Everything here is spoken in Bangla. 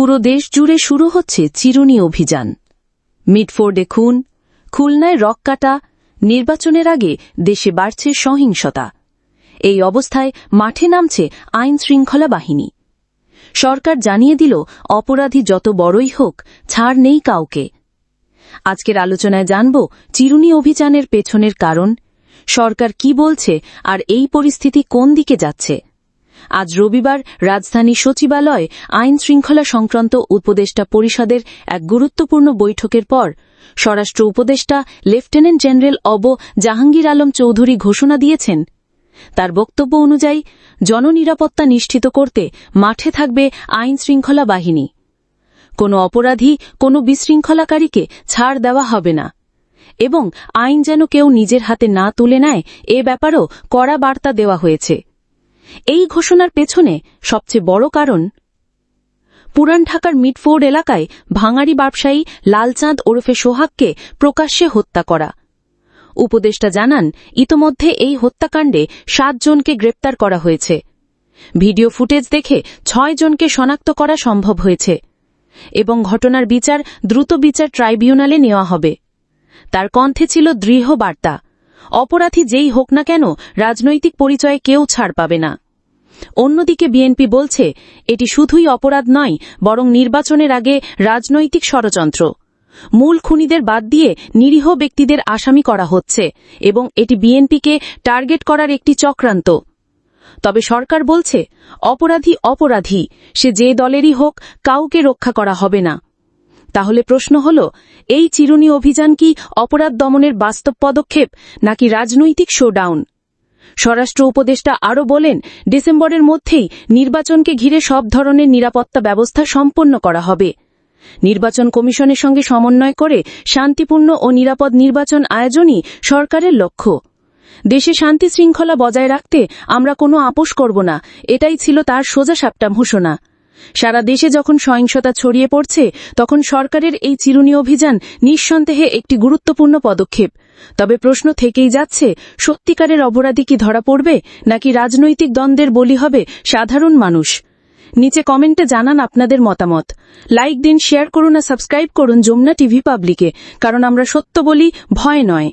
পুরো দেশ জুড়ে শুরু হচ্ছে চিরুনি অভিযান। মিডফোর্ডে খুন, খুলনায় রক কাটা, নির্বাচনের আগে দেশে বাড়ছে সহিংসতা। এই অবস্থায় মাঠে নামছে আইন শৃঙ্খলা বাহিনী। সরকার জানিয়ে দিল, অপরাধী যত বড়ই হোক, ছাড় নেই কাউকে। আজকের আলোচনায় জানব চিরুনি অভিযানের পেছনের কারণ, সরকার কি বলছে আর এই পরিস্থিতি কোন দিকে যাচ্ছে। আজ রবিবার রাজধানী সচিবালয়ে আইন শৃঙ্খলা সংক্রান্ত উপদেষ্টা পরিষদের এক গুরুত্বপূর্ণ বৈঠকের পর স্বরাষ্ট্র উপদেষ্টা লেফটেন্যান্ট জেনারেল অব জাহাঙ্গীর আলম চৌধুরী ঘোষণা দিয়েছেন। তার বক্তব্য অনুযায়ী, জননিরাপত্তা নিশ্চিত করতে মাঠে থাকবে আইন শৃঙ্খলা বাহিনী। কোনো অপরাধী কোনো বিশৃঙ্খলাকারীকে ছাড় দেওয়া হবে না। এবং আইন যেন কেউ নিজের হাতে না তুলে নেয়, এ ব্যাপারেও কড়া বার্তা দেওয়া হয়েছে। এই ঘোষণার পেছনে সবচেয়ে বড় কারণ, পুরান ঢাকার মিডফোর্ড এলাকায় ভাঙাড়ি ব্যবসায়ী লালচাঁদ ওরফে সোহাগকে প্রকাশ্যে হত্যা করা। উপদেষ্টা জানান, ইতোমধ্যে এই হত্যাকাণ্ডে সাতজনকে গ্রেপ্তার করা হয়েছে। ভিডিও ফুটেজ দেখে ছয় জনকে শনাক্ত করা সম্ভব হয়েছে এবং ঘটনার বিচার দ্রুত বিচার ট্রাইব্যুনালে নেওয়া হবে। তার কণ্ঠে ছিল দৃঢ় বার্তা, অপরাধী যেই হোক না কেন রাজনৈতিক পরিচয়ে কেউ ছাড় পাবে না। অন্যদিকে বিএনপি বলছে, এটি শুধুই অপরাধ নয়, বরং নির্বাচনের আগে রাজনৈতিক ষড়যন্ত্র। মূল খুনিদের বাদ দিয়ে নিরীহ ব্যক্তিদের আসামি করা হচ্ছে, এবং এটি বিএনপিকে টার্গেট করার একটি চক্রান্ত। তবে সরকার বলছে, অপরাধী অপরাধী, সে যে দলেরই হোক, কাউকে রক্ষা করা হবে না। তাহলে প্রশ্ন হল, এই চিরুনি অভিযান কি অপরাধ দমনের বাস্তব পদক্ষেপ, নাকি রাজনৈতিক শোডাউন? স্বরাষ্ট্র উপদেষ্টা আরও বলেন, ডিসেম্বরের মধ্যেই নির্বাচনকে ঘিরে সব ধরনের নিরাপত্তা ব্যবস্থা সম্পন্ন করা হবে। নির্বাচন কমিশনের সঙ্গে সমন্বয় করে শান্তিপূর্ণ ও নিরাপদ নির্বাচন আয়োজনই সরকারের লক্ষ্য। দেশে শান্তি শৃঙ্খলা বজায় রাখতে আমরা কোনো আপোষ করব না, এটাই ছিল তার সোজা সাপটা ঘোষণা। সারা দেশে যখন সহিংসতা ছড়িয়ে পড়ছে, তখন সরকারের এই চিরুনি অভিযান নিঃসন্দেহে একটি গুরুত্বপূর্ণ পদক্ষেপ। তবে প্রশ্ন থেকেই যাচ্ছে, সত্যিকারের অপরাধী কি ধরা পড়বে, নাকি রাজনৈতিক দ্বন্দ্বের বলি হবে সাধারণ মানুষ? নিচে কমেন্টে জানান আপনাদের মতামত। লাইক দিন, শেয়ার করুন আর সাবস্ক্রাইব করুন যমুনা টিভি পাবলিকে, কারণ আমরা সত্য বলি, ভয় নয়।